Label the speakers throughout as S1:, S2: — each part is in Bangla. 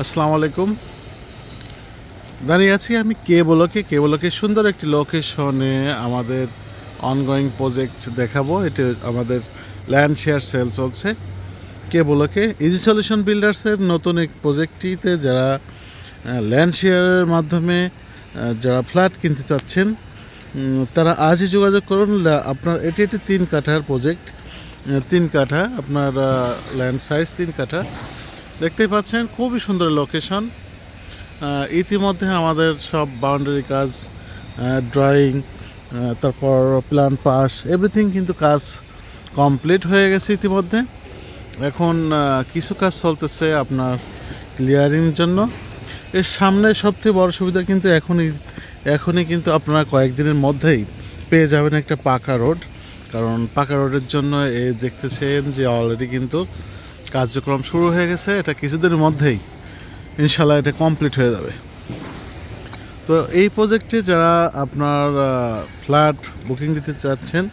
S1: আসসালামু আলাইকুম। দাঁড়িয়ে আছি আমি কে বলকে কে বলকে সুন্দর একটি লোকেশনে আমাদের অনগোয়িং প্রজেক্ট দেখাবো। এটা আমাদের ল্যান্ড শেয়ার সেল চলছে। কে বলকে? ইজি সলিউশন বিল্ডার্সের নতুন এক প্রজেক্টটিতে যারা ল্যান্ড শেয়ারের মাধ্যমে যারা ফ্ল্যাট কিনতে চাচ্ছেন তারা আজই যোগাযোগ করুন। আপনার, এটি একটি তিন কাঠার প্রজেক্ট তিন কাঠা, আপনার ল্যান্ড সাইজ তিন কাঠা। দেখতেই পাচ্ছেন, খুবই সুন্দর লোকেশন ইতিমধ্যে আমাদের সব বাউন্ডারি কাজ ড্রয়িং তারপর প্ল্যান পাস এভরিথিং কিন্তু কাজ কমপ্লিট হয়ে গেছে ইতিমধ্যে। এখন কিছু কাজ চলতেছে আপনার ক্লিয়ারিং জন্য। এর সামনে সবচেয়ে বড় সুবিধা কিন্তু এখনই এখনই কিন্তু আপনারা কয়েকদিনের মধ্যেই পেয়ে যাবেন একটা পাকা রোড কারণ পাকা রোডের জন্য এ দেখতেছেন যে অলরেডি কিন্তু কার্যক্রম শুরু হয়ে গেছে, এটা কিছুদিনের মধ্যেই। ইনশাল্লাহ এটা কমপ্লিট হয়ে যাবে। তো এই প্রজেক্টে যারা আপনার ফ্ল্যাট বুকিং দিতে চাচ্ছেন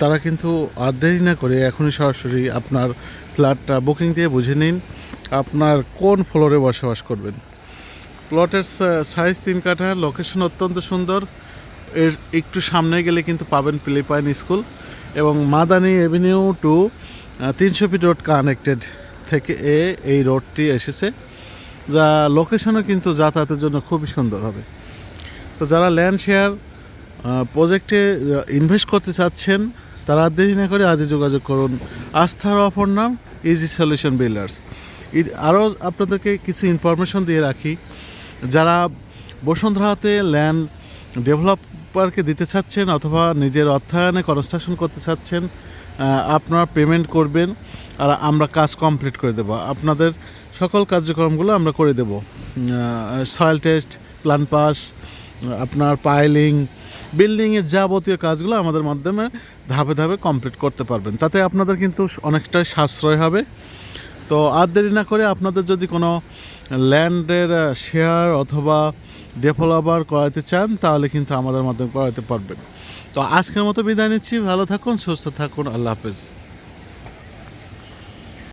S1: তারা কিন্তু আর দেরি না করে এখনই সরাসরি আপনার ফ্ল্যাটটা বুকিং দিয়ে বুঝে নিন, আপনার কোন ফ্লোরে বসবাস করবেন। প্লটের সাইজ তিন কাঠা, লোকেশন অত্যন্ত সুন্দর। এর একটু সামনে গেলে কিন্তু পাবেন পিলিপাইন স্কুল এবং মাদানি এভিনিউ টু তিনশো ফিট রোড কানেক্টেড থেকে এ এই রোডটি এসেছে, যা লোকেশনও কিন্তু যাতায়াতের জন্য খুবই সুন্দর হবে। তো যারা ল্যান্ড শেয়ার প্রজেক্টে ইনভেস্ট করতে চাচ্ছেন, তারা দেরি না করে আজই যোগাযোগ করুন। আস্থার অপর নাম ইজি সলিউশন বিল্ডার্স আরও আপনাদেরকে কিছু ইনফরমেশন দিয়ে রাখি। যারা বসুন্ধরাতে ল্যান্ড ডেভেলপারকে দিতে চাচ্ছেন অথবা নিজের অর্থায়নে কনস্ট্রাকশন করতে চাচ্ছেন আপনারা পেমেন্ট করবেন আর আমরা কাজ কমপ্লিট করে দেব। আপনাদের সকল কার্যক্রমগুলো আমরা করে দেব। সয়েল টেস্ট প্ল্যান পাস আপনার পাইলিং বিল্ডিংয়ের যাবতীয় কাজগুলো আমাদের মাধ্যমে ধাপে ধাপে কমপ্লিট করতে পারবেন। তাতে আপনাদের কিন্তু অনেকটাই সাশ্রয় হবে। তো আর দেরি না করে আপনাদের যদি কোনো ল্যান্ডের শেয়ার অথবা ডেভেলপার করাতে চান, তাহলে কিন্তু আমাদের মাধ্যমে করাতে পারবেন। তো আজকের মতো বিদায় নিচ্ছি। ভালো থাকুন সুস্থ থাকুন। আল্লাহ হাফেজ।